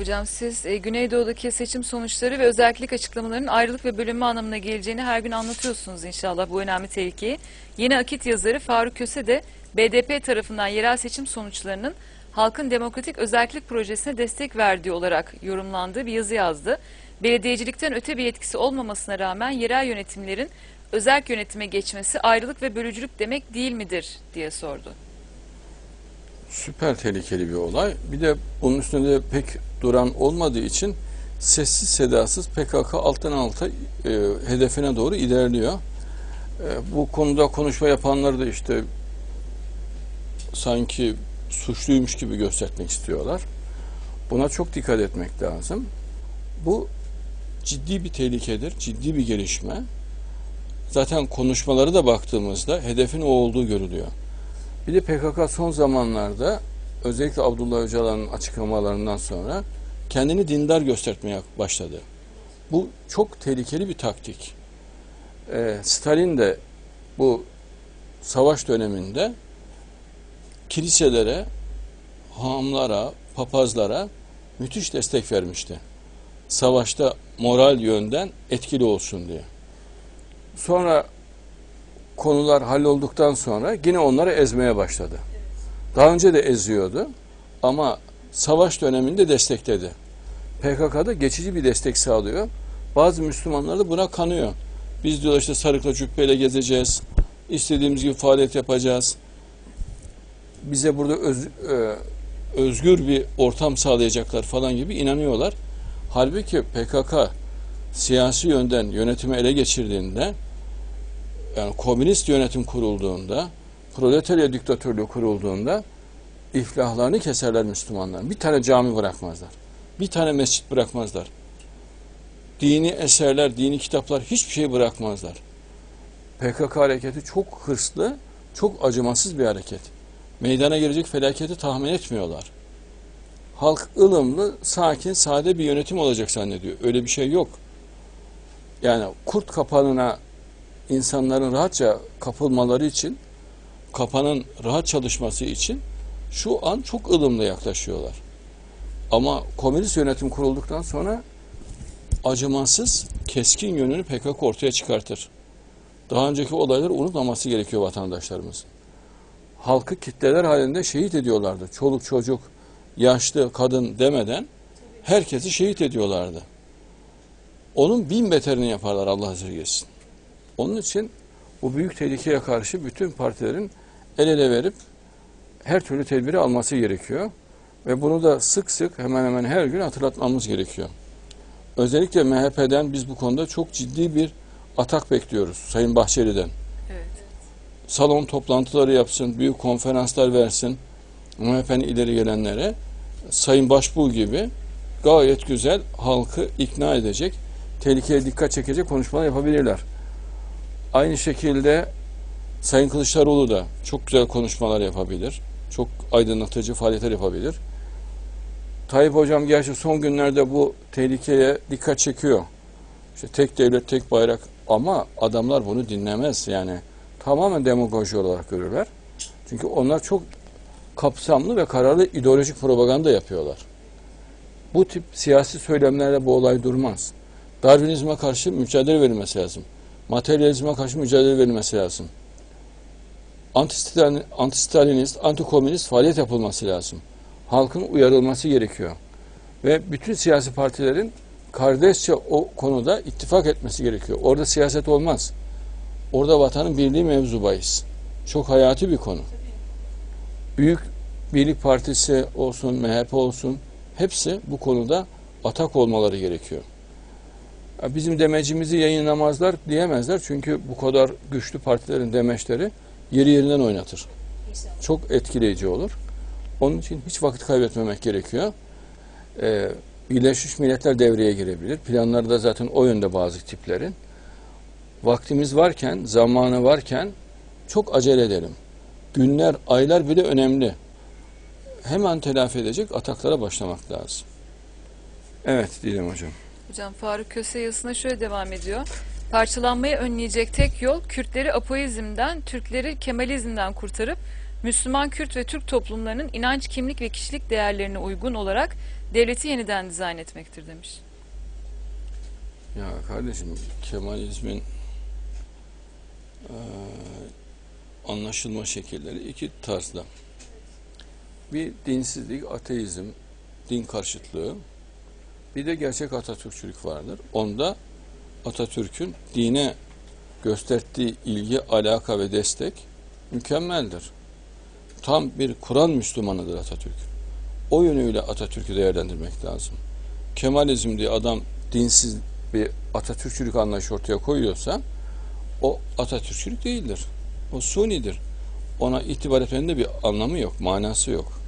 Hocam siz e, Güneydoğu'daki seçim sonuçları ve özellik açıklamalarının ayrılık ve bölünme anlamına geleceğini her gün anlatıyorsunuz inşallah bu önemli tehlikeyi. Yeni Akit yazarı Faruk Köse de BDP tarafından yerel seçim sonuçlarının halkın demokratik özellik projesine destek verdiği olarak yorumlandığı bir yazı yazdı. Belediyecilikten öte bir yetkisi olmamasına rağmen yerel yönetimlerin özel yönetime geçmesi ayrılık ve bölücülük demek değil midir diye sordu. Süper tehlikeli bir olay. Bir de bunun üstünde de pek duran olmadığı için sessiz sedasız PKK alttan alta e, hedefine doğru ilerliyor. E, bu konuda konuşma yapanları da işte sanki suçluymuş gibi göstermek istiyorlar. Buna çok dikkat etmek lazım. Bu ciddi bir tehlikedir, ciddi bir gelişme. Zaten konuşmaları da baktığımızda hedefin o olduğu görülüyor. Bir de PKK son zamanlarda özellikle Abdullah Öcalan'ın açıklamalarından sonra kendini dindar göstermeye başladı. Bu çok tehlikeli bir taktik. Ee, Stalin de bu savaş döneminde kiliselere, hamlara, papazlara müthiş destek vermişti. Savaşta moral yönden etkili olsun diye. Sonra konular hallolduktan sonra yine onları ezmeye başladı. Daha önce de eziyordu ama savaş döneminde destekledi. PKK'da geçici bir destek sağlıyor. Bazı Müslümanlar da buna kanıyor. Biz diyorlar işte sarıkla cübbeyle gezeceğiz. istediğimiz gibi faaliyet yapacağız. Bize burada öz- e, özgür bir ortam sağlayacaklar falan gibi inanıyorlar. Halbuki PKK siyasi yönden yönetimi ele geçirdiğinde yani komünist yönetim kurulduğunda, proletarya diktatörlüğü kurulduğunda iflahlarını keserler Müslümanlar. Bir tane cami bırakmazlar. Bir tane mescit bırakmazlar. Dini eserler, dini kitaplar hiçbir şey bırakmazlar. PKK hareketi çok hırslı, çok acımasız bir hareket. Meydana gelecek felaketi tahmin etmiyorlar. Halk ılımlı, sakin, sade bir yönetim olacak zannediyor. Öyle bir şey yok. Yani kurt kapanına insanların rahatça kapılmaları için, kapanın rahat çalışması için şu an çok ılımlı yaklaşıyorlar. Ama komünist yönetim kurulduktan sonra acımasız, keskin yönünü PKK ortaya çıkartır. Daha önceki olayları unutmaması gerekiyor vatandaşlarımızın. Halkı kitleler halinde şehit ediyorlardı. Çoluk çocuk, yaşlı, kadın demeden herkesi şehit ediyorlardı. Onun bin beterini yaparlar Allah esirgesin. Onun için bu büyük tehlikeye karşı bütün partilerin el ele verip her türlü tedbiri alması gerekiyor. Ve bunu da sık sık hemen hemen her gün hatırlatmamız gerekiyor. Özellikle MHP'den biz bu konuda çok ciddi bir atak bekliyoruz Sayın Bahçeli'den. Evet. Salon toplantıları yapsın, büyük konferanslar versin MHP'nin ileri gelenlere. Sayın Başbuğ gibi gayet güzel halkı ikna edecek, tehlikeye dikkat çekecek konuşmalar yapabilirler. Aynı şekilde Sayın Kılıçdaroğlu da çok güzel konuşmalar yapabilir. Çok aydınlatıcı faaliyetler yapabilir. Tayyip Hocam gerçi son günlerde bu tehlikeye dikkat çekiyor. İşte tek devlet, tek bayrak ama adamlar bunu dinlemez yani. Tamamen demagoji olarak görürler. Çünkü onlar çok kapsamlı ve kararlı ideolojik propaganda yapıyorlar. Bu tip siyasi söylemlerle bu olay durmaz. Darwinizme karşı mücadele verilmesi lazım. Materyalizme karşı mücadele verilmesi lazım. Antistalin, antistalinist, antikomünist faaliyet yapılması lazım. Halkın uyarılması gerekiyor. Ve bütün siyasi partilerin kardeşçe o konuda ittifak etmesi gerekiyor. Orada siyaset olmaz. Orada vatanın birliği mevzu bahis. Çok hayati bir konu. Büyük Birlik Partisi olsun, MHP olsun hepsi bu konuda atak olmaları gerekiyor. Bizim demecimizi yayınlamazlar diyemezler çünkü bu kadar güçlü partilerin demeçleri yeri yerinden oynatır. Çok etkileyici olur. Onun için hiç vakit kaybetmemek gerekiyor. Ee, Birleşmiş Milletler devreye girebilir. Planları da zaten o yönde bazı tiplerin. Vaktimiz varken, zamanı varken çok acele edelim. Günler, aylar bile önemli. Hemen telafi edecek ataklara başlamak lazım. Evet Didem Hocam. Hocam Faruk Köse yazısına şöyle devam ediyor. Parçalanmayı önleyecek tek yol Kürtleri apoizmden, Türkleri Kemalizmden kurtarıp Müslüman Kürt ve Türk toplumlarının inanç, kimlik ve kişilik değerlerine uygun olarak devleti yeniden dizayn etmektir demiş. Ya kardeşim Kemalizmin eee, anlaşılma şekilleri iki tarzda. Bir dinsizlik, ateizm, din karşıtlığı. Bir de gerçek Atatürkçülük vardır. Onda Atatürk'ün dine gösterdiği ilgi, alaka ve destek mükemmeldir. Tam bir Kur'an Müslümanıdır Atatürk. O yönüyle Atatürk'ü değerlendirmek lazım. Kemalizm diye adam dinsiz bir Atatürkçülük anlayışı ortaya koyuyorsa o Atatürkçülük değildir. O sunidir. Ona itibar etmenin de bir anlamı yok, manası yok.